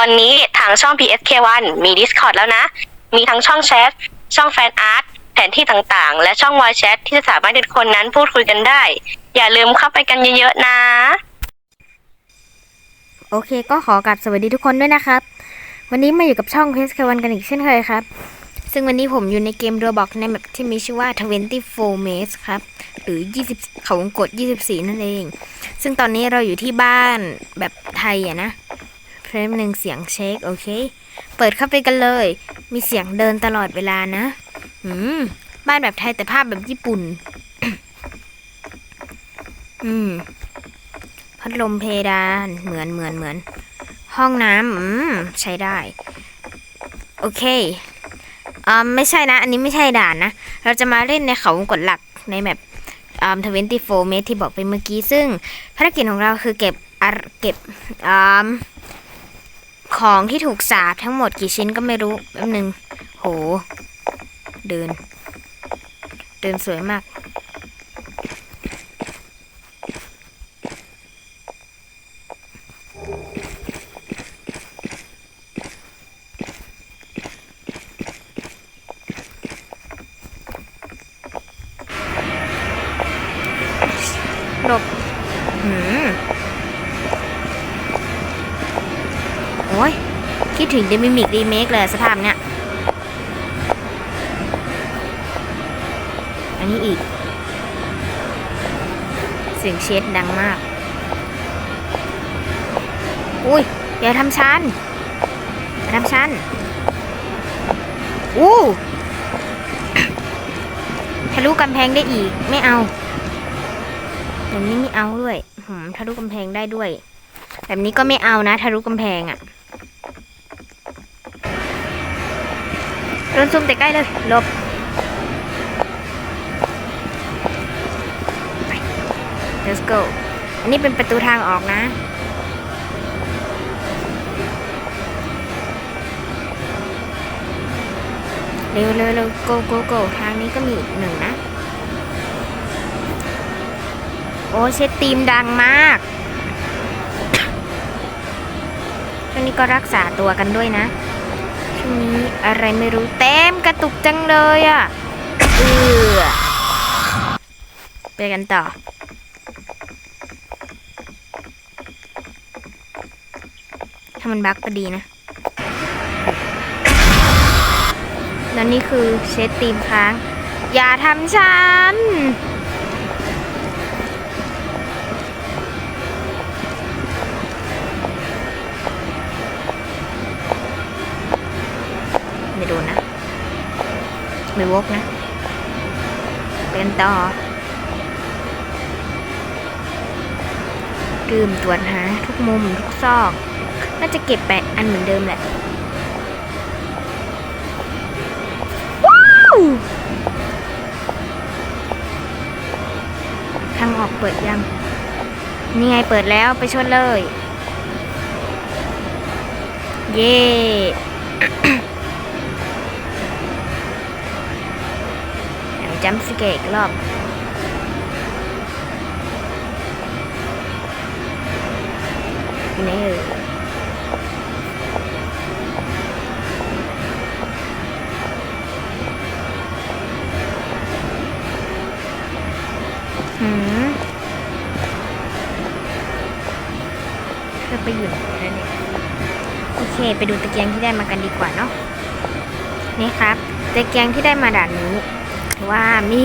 อนนี้ทางช่อง PSK1 มี Discord แล้วนะ มีทั้งช่องแชท ช่องแฟนอาร์ต แผนที่ต่างๆ และช่อง Voice Chat ที่จะสามารถทุกคนนั้นพูดคุยกันได้ อย่าลืมเข้าไปกันเยอะๆนะ โอเค ก็ขอกลับสวัสดีทุกคนด้วยนะครับ วันนี้มาอยู่กับช่องเพสควันกันอีกเช่นเคยครับ ซึ่งวันนี้ผมอยู่ในเกม Roblox ในแบบที่มีชื่อว่า 24 Maze ครับ หรือ 20 เขาวงกด 24 นั่นเอง ซึ่งตอนนี้เราอยู่ที่บ้านแบบไทยอะนะ เฟรมหนึ่งเสียงเช็คโอเค เปิดเข้าไปกันเลย มีเสียงเดินตลอดเวลานะ อืม บ้านแบบไทยแต่ภาพแบบญี่ปุ่น อืม พัดลมเพดานเหมือนเหมือนเหมือน ห้องน้ำอืม ใช้ได้ โอเคอ่าไม่ใช่นะ อันนี้ไม่ใช่ด่านนะ เราจะมาเล่นในเขาวงกดหลักในแบบอ่า24เมตรที่บอกไปเมื่อกี้ ซึ่งภารกิจของเราคือเก็บอเก็บอ่า ของที่ถูกสาบทั้งหมดกี่ชิ้นก็ไม่รู้แป๊บนึงโห เดิน เดินสวยมาก หลบหืม อ้ย คิดถึงเดมิมิกรีเมคเลยสภาพเนี้ย อันนี้อีก เสียงเช็ดดังมาก อุ้ย อย่าทำชันอย่าทำชันอู้ทะลุกำแพงได้อีก ไม่เอาแบบนี้ไม่เอาด้วยหืมทะลุกำแพงได้ด้วย แบบนี้ก็ไม่เอานะทะลุกำแพงอะ่ะ นซุ่มแต่ใกล้เลยหลบไป let's go อันนี้เป็นประตูทางออกนะ เร็วเร็วเร็ว go go go ทางนี้ก็มีอีกหนึ่งนะ โอ้เช็ดตีมดังมากช่วงนี้ก็รักษาตัวกันด้วยนะ ช่วงนี้อะไรไม่รู้เต็มกระตุกจังเลยอะ่ะเออไปกันต่อถ้ามันบั๊กก็ดีนะ แล้วนี่คือเช็ดตีมค้าง อย่าทำฉัน ดนนะ ไม่วกนะ เป็นต่อดื่มตรวจหาทุกมุมทุกซอก น่าจะเก็บแปะอันเหมือนเดิมแหละว้าวทางออกเปิดยัง นี่ไงเปิดแล้วไปชนเลย เย่ จัมสเกตอีกรอบอยู่ไหนเอ่ยหืมเธอไปอยู่นแล้วเนี่ยโอเค ไปดูตะเกียงที่ได้มากันดีกว่าเนาะนี่ครับตะเกียงที่ได้มาด่านนี้ ว่ามี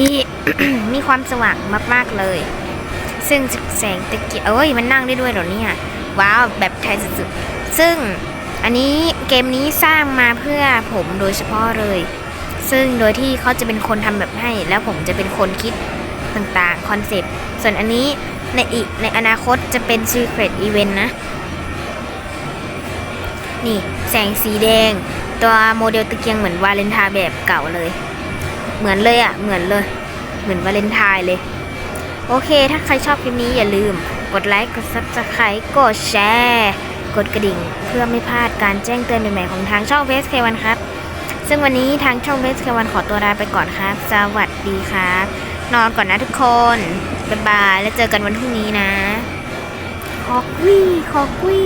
มีความสว่างมากๆเลย ซึ่งแสงตะเกียงเอ้ยมันนั่งได้ด้วยเหรอเนี่ยว้าวแบบไทยสุดๆซึ่งอันนี้เกมนี้สร้างมาเพื่อผมโดยเฉพาะเลย ซึ่งโดยที่เขาจะเป็นคนทำแบบให้ แล้วผมจะเป็นคนคิดต่างๆคอนเซปต์ส่วนอันนี้ในอีกในอนาคตจะเป็น Secret Event นะ นี่แสงสีแดง ตัวโมเดลตะเกียงเหมือนวาเลนทน์แบบเก่าเลย เหมือนเลยอะ่ะ เหมือนเลย เหมือนวาเลนไทน์เลย โอเค ถ้าใครชอบคลิปนี้อย่าลืม กดไลค์ กด subscribe กดแชร์ กดกระดิ่ง เพื่อไม่พลาดการแจ้งเตือนใหม่ๆของทางช่องเฟสเควันครับ ซึ่งวันนี้ทางช่องเฟสเควันขอตัวลาไปก่อนครับ สวัสดีครับ นอนก่อนนะทุกคน บ๊ายบาย แล้วเจอกันวันพรุ่งนี้นะขอกุ้ยขอกุ้ย